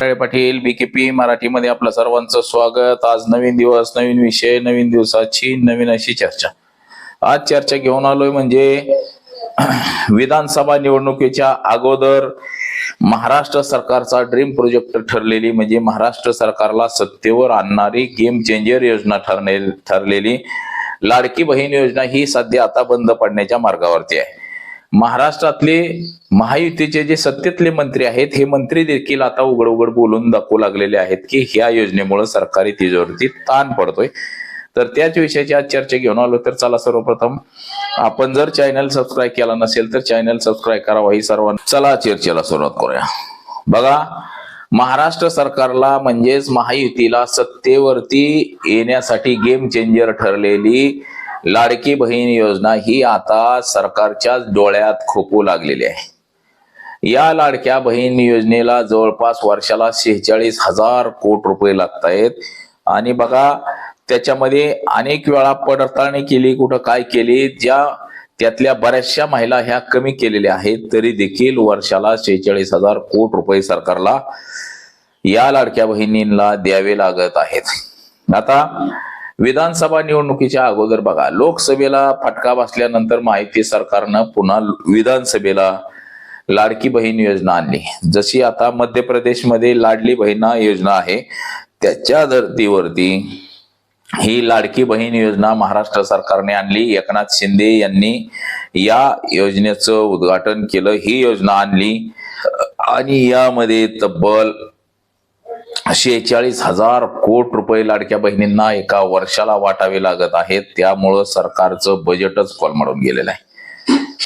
काळे Patil BKP मराठीमध्ये आपलं सर्वांचं स्वागत. आज नवीन दिवस नवीन विषय नवीन दिवसाची नवीन अशी चर्चा. आज चर्चा घेऊन आलोय म्हणजे विधानसभा निवडणुकीच्या अगोदर महाराष्ट्र सरकारचा ड्रीम प्रोजेक्ट ठरलेली म्हणजे महाराष्ट्र सरकारला सत्तेवर आणणारी गेम चेंजर योजना ठरणे ठरलेली. लाडकी बहीण योजना ही सध्या आता बंद पडण्याच्या मार्गावरती आहे. महाराष्ट्रातले महायुतीचे जे सत्तेतले मंत्री आहेत हे मंत्री देखील आता उघड उघड बोलून दाखवू लागलेले आहेत की ह्या योजनेमुळे सरकारी तिजोरीती ताण पडतोय. तर त्याच विषयाची आज चर्चा घेऊन आलो तर चला सर्वप्रथम आपण जर चॅनल सबस्क्राईब केला नसेल तर चॅनल सबस्क्राईब करावा ही सर्वांना. चला चर्चेला सुरुवात करूया. बघा महाराष्ट्र सरकारला म्हणजेच महायुतीला सत्तेवरती येण्यासाठी गेम चेंजर ठरलेली लाडकी बहीण योजना ही आता सरकारच्या डोळ्यात खोपू लागलेली आहे. या लाडक्या बहीण योजनेला जवळपास वर्षाला शेहेचाळीस हजार कोटी रुपये लागत आहेत आणि बघा त्याच्यामध्ये अनेक वेळा पडताळणी केली कुठं काय केली ज्या त्यातल्या बऱ्याचशा महिला ह्या कमी केलेल्या आहेत तरी देखील वर्षाला शेहेचाळीस हजार कोटी रुपये सरकारला या लाडक्या बहिणींना द्यावे लागत आहेत. आता विधानसभा निवडणुकीच्या अगोदर बघा लोकसभेला फटका बसल्यानंतर माहिती सरकारनं पुन्हा विधानसभेला लाडकी बहीण योजना आणली. जशी आता मध्य प्रदेशमध्ये लाडली बहिणा योजना आहे त्याच्या धर्तीवरती ही लाडकी बहीण योजना महाराष्ट्र सरकारने आणली. एकनाथ शिंदे यांनी या योजनेचं उद्घाटन केलं ही योजना आणली. आणि यामध्ये तब्बल शेहेचाळीस हजार कोट रुपये लाडक्या बहिणींना एका वर्षाला वाटावे लागत आहेत. त्यामुळं सरकारचं बजेटच कोलमडून गेलेलं आहे.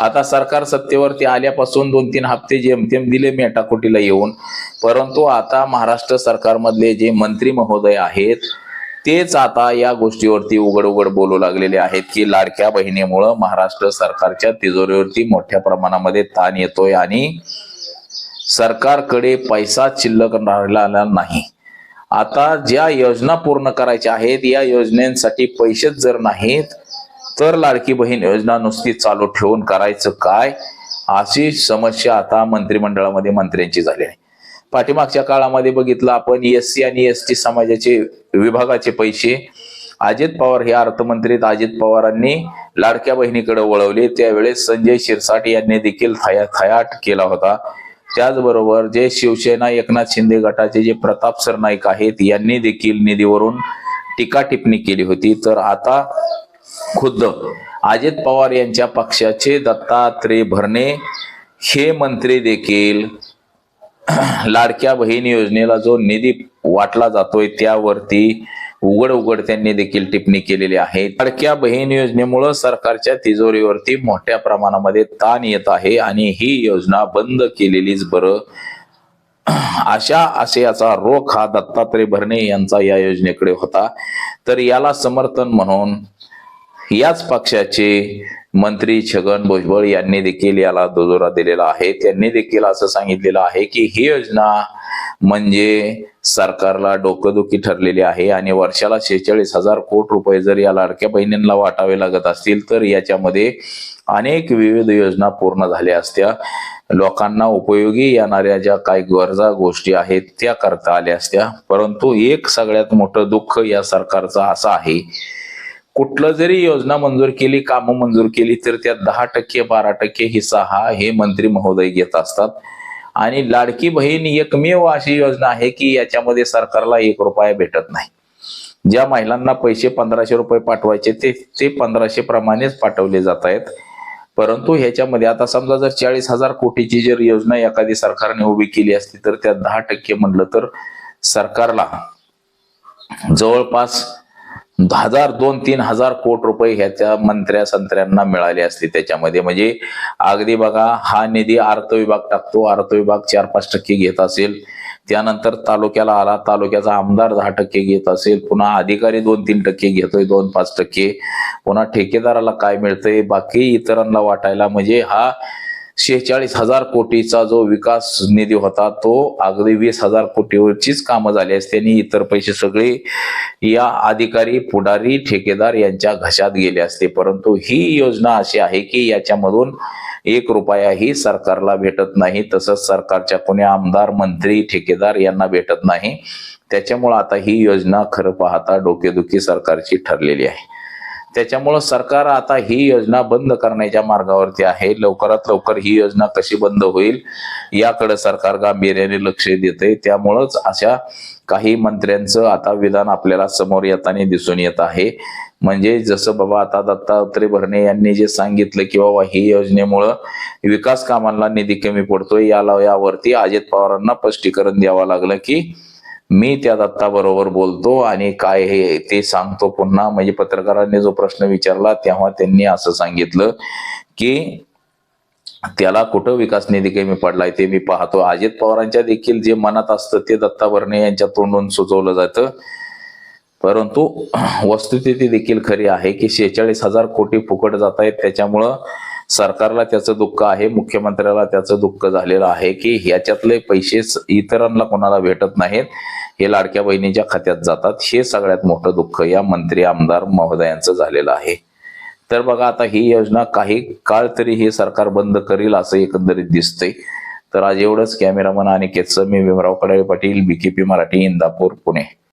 आता सरकार सत्तेवरती आल्यापासून दोन तीन हप्ते जेमतेम दिले मेटाकुटीला येऊन. परंतु आता महाराष्ट्र सरकारमधले जे मंत्री महोदय आहेत तेच आता या गोष्टीवरती उघड उघड बोलू लागलेले आहेत की लाडक्या बहिणीमुळं महाराष्ट्र सरकारच्या तिजोरीवरती मोठ्या प्रमाणामध्ये ताण येतोय आणि सरकारकडे पैसा शिल्लक राहिलेला नाही. आता ज्या योजना पूर्ण करायच्या आहेत या योजनेसाठी पैसेच जर नाहीत तर लाडकी बहीण योजना नुसती चालू ठेवून करायचं काय? अशी समस्या आता मंत्रिमंडळामध्ये मंत्र्यांची झाली आहे. पाठीमागच्या काळामध्ये बघितलं आपण एस सी आणि एस टी समाजाचे विभागाचे पैसे. अजित पवार हे अर्थमंत्री अजित पवारांनी लाडक्या बहिणीकडे वळवले. त्यावेळेस संजय शिरसाट यांनी देखील थया थयाट केला होता. त्याचबरोबर जे शिवसेना एकनाथ शिंदे गटाचे जे प्रताप सरनाईक आहेत यांनी देखील निधीवरून टीका टिप्पणी केली होती. तर आता खुद्द अजित पवार यांच्या पक्षाचे दत्तात्रय भरणे हे मंत्री देखील लाडक्या बहीण योजनेला जो निधी वाटला जातोय त्यावरती उघड उघड त्यांनी देखील टिप्पणी केलेली आहे. लाडक्या बहीण योजनेमुळं सरकारच्या तिजोरीवरती मोठ्या प्रमाणामध्ये ताण येत आहे आणि ही योजना बंद केलेलीच बरं. अशा आशयाचा रोख हा दत्तात्रय भरणे यांचा या योजनेकडे होता. तर याला समर्थन म्हणून याच पक्षाचे मंत्री छगन भुजबळ यांनी देखील याला दुजोरा दिलेला आहे. त्यांनी देखील असं सांगितलेलं आहे की ही योजना म्हणजे सरकारला डोकंदुखी ठरलेली आहे आणि वर्षाला शेहेचाळीस हजार कोटी रुपये जर या लाडक्या बहिणींना वाटावे लागत असतील तर याच्यामध्ये अनेक विविध योजना पूर्ण झाल्या असत्या. लोकांना उपयोगी येणाऱ्या ज्या काही गरजा गोष्टी आहेत त्या करता आल्या असत्या. परंतु एक सगळ्यात मोठं दुःख या सरकारचं असं आहे. कुठलं जरी योजना मंजूर केली कामं मंजूर केली तर त्यात दहा टक्के बारा टक्के हिस्सा हा हे मंत्री महोदय घेत असतात. आणि लाडकी बहीण एकमेव अशी योजना आहे की याच्यामध्ये सरकारला एक रुपया भेटत नाही. ज्या महिलांना पैसे पंधराशे रुपये पाठवायचे ते ते पंधराशे प्रमाणेच पाठवले जात आहेत. परंतु ह्याच्यामध्ये आता समजा जर चाळीस हजार कोटीची जर योजना एखादी सरकारने उभी केली असती तर त्यात दहा टक्के म्हणलं तर सरकारला जवळपास हजार दोन तीन हजार कोटी रुपये ह्याच्या मंत्र्या संत्र्यांना मिळाले असते त्याच्यामध्ये. म्हणजे अगदी बघा हा निधी अर्थ विभाग टाकतो. अर्थ विभाग चार पाच टक्के घेत असेल. त्यानंतर तालुक्याला आला. तालुक्याचा आमदार दहा टक्के घेत असेल. पुन्हा अधिकारी दोन तीन टक्के घेतोय दोन पाच टक्के. पुन्हा ठेकेदाराला काय मिळतंय? बाकी इतरांना वाटायला. म्हणजे हा शेहेचाळीस हजार कोटीचा जो विकास निधी होता तो अगदी वीस हजार कोटीवरचीच कामं झाली असते. आणि इतर पैसे सगळे या अधिकारी पुढारी ठेकेदार यांच्या घशात गेले असते. परंतु ही योजना अशी आहे की याच्यामधून एक रुपयाही सरकारला भेटत नाही. तसंच सरकारच्या कोणी आमदार मंत्री ठेकेदार यांना भेटत नाही. त्याच्यामुळं आता ही योजना खरं पाहता डोकेदुखी सरकारची ठरलेली आहे. त्याच्यामुळं सरकार आता ही योजना बंद करण्याच्या मार्गावरती आहे. लवकरात लवकर ही योजना कशी बंद होईल याकडे सरकार गांभीर्याने लक्ष देते त्यामुळंच अशा काही मंत्र्यांचं आता विधान आपल्याला समोर येताना दिसून येत आहे. म्हणजे जसं बाबा आता दत्तात्रय भरणे यांनी जे सांगितलं की बाबा ही योजनेमुळं विकास कामांना निधी कमी पडतोय. याला यावरती अजित पवारांना स्पष्टीकरण द्यावं लागलं की मी त्या दत्ताबरोबर बोलतो आणि काय हे ते सांगतो पुन्हा. म्हणजे पत्रकारांनी जो प्रश्न विचारला तेव्हा त्यांनी असं सांगितलं की त्याला कुठं विकास निधी कमी पडलाय ते मी पाहतो. अजित पवारांच्या देखील जे मनात असतं ते दत्ता भरणे यांच्या तोंडून सुचवलं जातं. परंतु वस्तुस्थिती देखील खरी आहे की शेहेचाळीस हजार कोटी फुकट जात आहेत. त्याच्यामुळं सरकारला त्याचं दुःख आहे मुख्यमंत्र्याला त्याचं दुःख झालेलं आहे की ह्याच्यातले पैसे इतरांना कोणाला भेटत नाहीत हे लाडक्या बहिणीच्या खात्यात जातात. हे सगळ्यात मोठं दुःख या मंत्री आमदार महोदयांचं झालेलं आहे. तर बघा आता ही योजना काही काळ तरी हे सरकार बंद करील असं एकंदरीत दिसतंय. तर आज एवढंच. कॅमेरामन आणि केतसं भीमराव कडाळे पाटील बीकेपी मराठी इंदापूर पुणे.